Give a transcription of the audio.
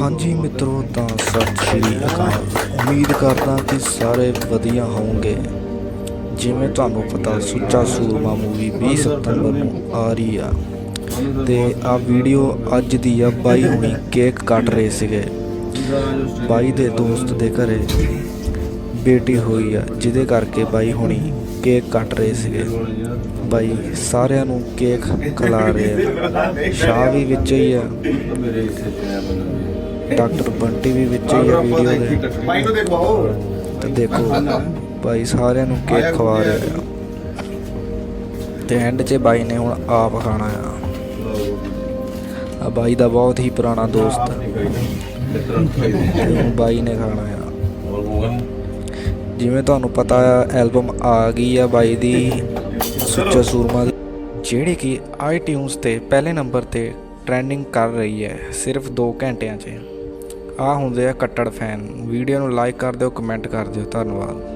ਹਾਂਜੀ ਮਿੱਤਰੋ ਤਾਂ ਸਤਿ ਸ਼੍ਰੀ ਅਕਾਲ। ਉਮੀਦ ਕਰਦਾ ਕਿ ਸਾਰੇ ਵਧੀਆ ਹੋਵੋਗੇ। ਜਿਵੇਂ ਤੁਹਾਨੂੰ ਪਤਾ, ਸੁੱਚਾ ਸੂਰਮਾ ਮੂਵੀ 20 ਸਤੰਬਰ ਨੂੰ ਆ ਰਹੀ ਆ। ਤੇ ਆ ਵੀਡੀਓ ਅੱਜ ਦੀ ਆ। ਬਾਈ ਹੁਣੀ ਕੇਕ ਕੱਟ ਰਹੇ ਸੀਗੇ। ਬਾਈ ਦੇ ਦੋਸਤ ਦੇ ਘਰੇ। ਬੇਟੀ ਹੋਈ ਆ, ਜਿਹਦੇ ਕਰਕੇ ਬਾਈ ਹੁਣੀ ਕੇਕ ਕੱਟ ਰਹੇ ਸੀਗੇ। ਬਾਈ ਸਾਰਿਆਂ ਨੂੰ ਕੇਕ ਖਿਲਾ ਰਹੇ ਆ। ਸ਼ਾਹ ਵੀ ਵਿੱਚ ਹੀ ਆ। ਡਾਕਟਰ ਬੰਟੀ ਵੀ ਵਿੱਚ ਹੀ ਆ ਵੀਡੀਓ ਦੇ। ਭਾਈ ਨੂੰ ਦੇਖੋ ਤੇ ਦੇਖੋ, ਬਾਈ ਸਾਰਿਆਂ ਨੂੰ ਕੇਕ ਖਵਾ ਰਹੇ ਆ। ਤੇ ਐਂਡ 'ਚ ਬਾਈ ਨੇ ਹੁਣ ਆਪ ਖਾਣਾ ਆ। ਆ ਬਾਈ ਦਾ ਬਹੁਤ ਹੀ ਪੁਰਾਣਾ ਦੋਸਤ। ਤੇ ਹੁਣ ਬਾਈ ਨੇ ਖਾਣਾ ਆ। ਜਿਵੇਂ ਤੁਹਾਨੂੰ ਪਤਾ ਆ ਐਲਬਮ ਆ ਗਈ ਆ ਬਾਈ ਦੀ ਸੁੱਚਾ ਸੂਰਮਾ ਦੀ, ਜਿਹੜੀ ਕਿ ਆਈਟਿਊਨਸ ਤੇ ਪਹਿਲੇ ਨੰਬਰ ਤੇ ਟ੍ਰੈਂਡਿੰਗ ਕਰ ਰਹੀ ਹੈ, ਸਿਰਫ 2 ਘੰਟਿਆਂ 'ਚ। ਆ ਹੁੰਦੇ ਆ ਕੱਟੜ ਫੈਨ ਵੀਡੀਓ ਨੂੰ ਲਾਈਕ ਕਰ ਦਿਓ ਕਮੈਂਟ ਕਰ ਦਿਓ। ਧੰਨਵਾਦ।